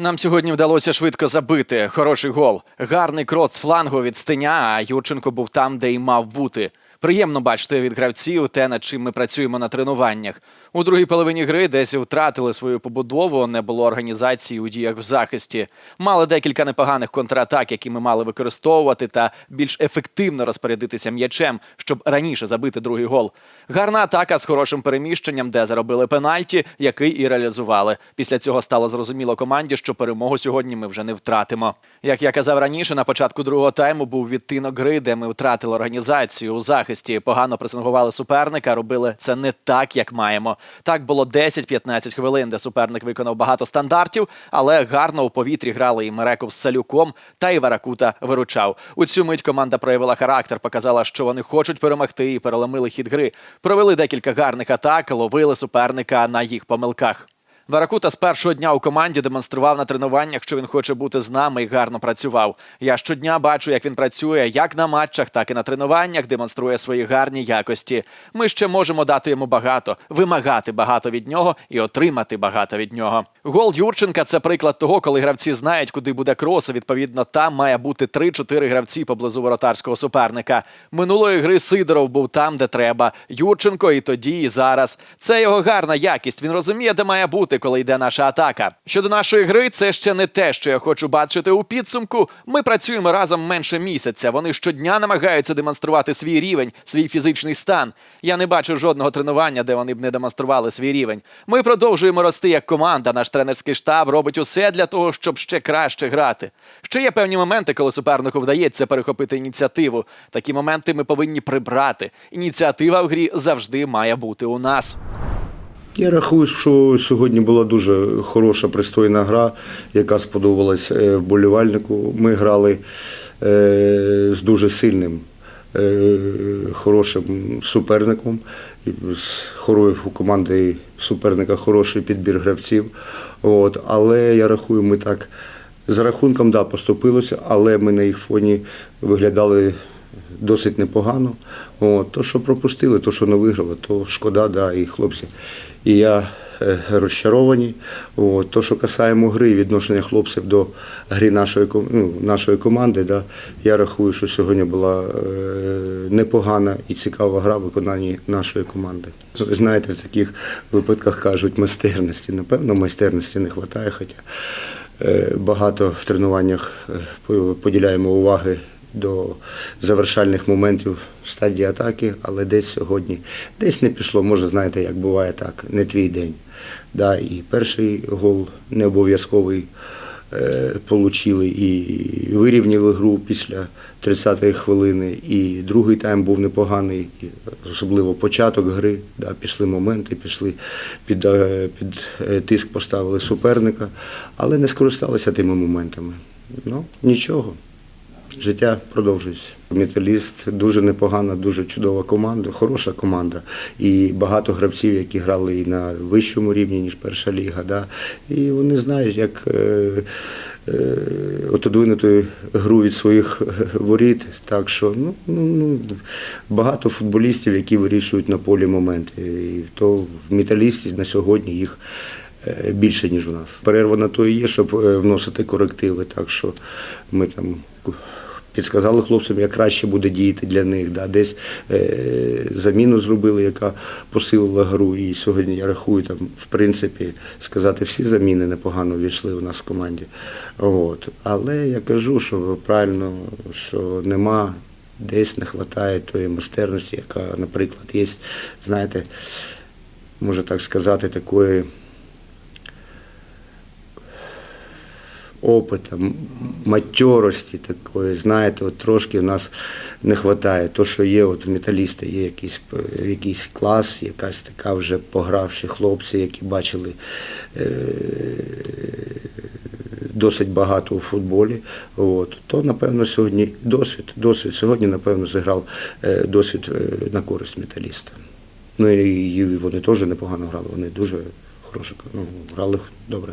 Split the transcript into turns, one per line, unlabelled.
Нам сьогодні вдалося швидко забити. Хороший гол. Гарний крос з флангу від стеня, а Юрченко був там, де й мав бути. Приємно бачити від гравців те, над чим ми працюємо на тренуваннях. У другій половині гри десь втратили свою побудову, не було організації у діях в захисті. Мали декілька непоганих контратак, які ми мали використовувати, та більш ефективно розпорядитися м'ячем, щоб раніше забити другий гол. Гарна атака з хорошим переміщенням, де заробили пенальті, який і реалізували. Після цього стало зрозуміло команді, що перемогу сьогодні ми вже не втратимо. Як я казав раніше, на початку другого тайму був відтинок гри, де ми втратили організацію у захисті. Погано пресингували суперника, робили це не так, як маємо. Так було 10-15 хвилин, де суперник виконав багато стандартів, але гарно у повітрі грали і Мереков з Салюком, та і Варакута виручав. У цю мить команда проявила характер, показала, що вони хочуть перемогти, і переломили хід гри. Провели декілька гарних атак, ловили суперника на їх помилках. Варакута з першого дня у команді демонстрував на тренуваннях, що він хоче бути з нами і гарно працював. Я щодня бачу, як він працює як на матчах, так і на тренуваннях, демонструє свої гарні якості. Ми ще можемо дати йому багато, вимагати багато від нього і отримати багато від нього. Гол Юрченка це приклад того, коли гравці знають, куди буде крос. і, Відповідно, там має бути 3-4 гравці поблизу воротарського суперника. Минулої гри Сидоров був там, де треба. Юрченко і тоді, і зараз. Це його гарна якість. Він розуміє, де має бути, коли йде наша атака. Щодо нашої гри, це ще не те, що я хочу бачити у підсумку. Ми працюємо разом менше місяця. Вони щодня намагаються демонструвати свій рівень, свій фізичний стан. Я не бачу жодного тренування, де вони б не демонстрували свій рівень. Ми продовжуємо рости як команда. Наш тренерський штаб робить усе для того, щоб ще краще грати. Ще є певні моменти, коли супернику вдається перехопити ініціативу. Такі моменти ми повинні прибрати. Ініціатива в грі завжди має бути у нас.
Я рахую, що сьогодні була дуже хороша, пристойна гра, яка сподобалась е, вболівальнику. Ми грали е, з дуже сильним, е, хорошим суперником. З у команди суперника хороший підбір гравців. От. Але я рахую, ми так за рахунком да, поступилося, але ми на їх фоні виглядали досить непогано. От, то, що пропустили, то, що не виграли, то шкода, да, і хлопці. І я е, розчаровані. От, то, що касаємо гри, і відношення хлопців до гри нашої, ну, нашої команди, да, я рахую, що сьогодні була е, непогана і цікава гра в виконанні нашої команди. Ви знаєте, в таких випадках кажуть майстерності. Напевно, майстерності не вистачає, хоча е, багато в тренуваннях е, поділяємо уваги до завершальних моментів стадії атаки, але десь сьогодні десь не пішло. Може, знаєте, як буває так, не твій день. Да, і перший гол не обов'язковий е, і вирівняли гру після 30-ї хвилини. І другий тайм був непоганий, особливо початок гри. Да, пішли моменти, пішли під, е, під е, тиск, поставили суперника, але не скористалися тими моментами. Ну, нічого. Життя продовжується. Металіст дуже непогана, дуже чудова команда, хороша команда. І багато гравців, які грали і на вищому рівні, ніж перша ліга. Да? І вони знають, як е, е, отодвинути гру від своїх воріт. Так що ну, ну, ну, багато футболістів, які вирішують на полі моменти. І то в металісті на сьогодні їх е, більше, ніж у нас. Перерва на то і є, щоб е, вносити корективи. Так що ми там підсказали хлопцям, як краще буде діяти для них. Да. Десь е, заміну зробили, яка посилила гру. І сьогодні я рахую, там, в принципі, сказати, всі заміни непогано війшли у нас в команді. От. Але я кажу, що правильно, що нема. Десь не вистачає тої майстерності, яка, наприклад, є, знаєте, можна так сказати, такої опита, матьорості такої, знаєте, от трошки в нас не вистачає. То, що є от в металіста, є якийсь, якийсь клас, якась така вже погравші хлопці, які бачили е, досить багато у футболі. От. То, напевно, сьогодні досвід, досвід сьогодні, напевно, зіграв е, досвід е, на користь металіста. Ну і, вони теж непогано грали, вони дуже хороше, ну, грали добре.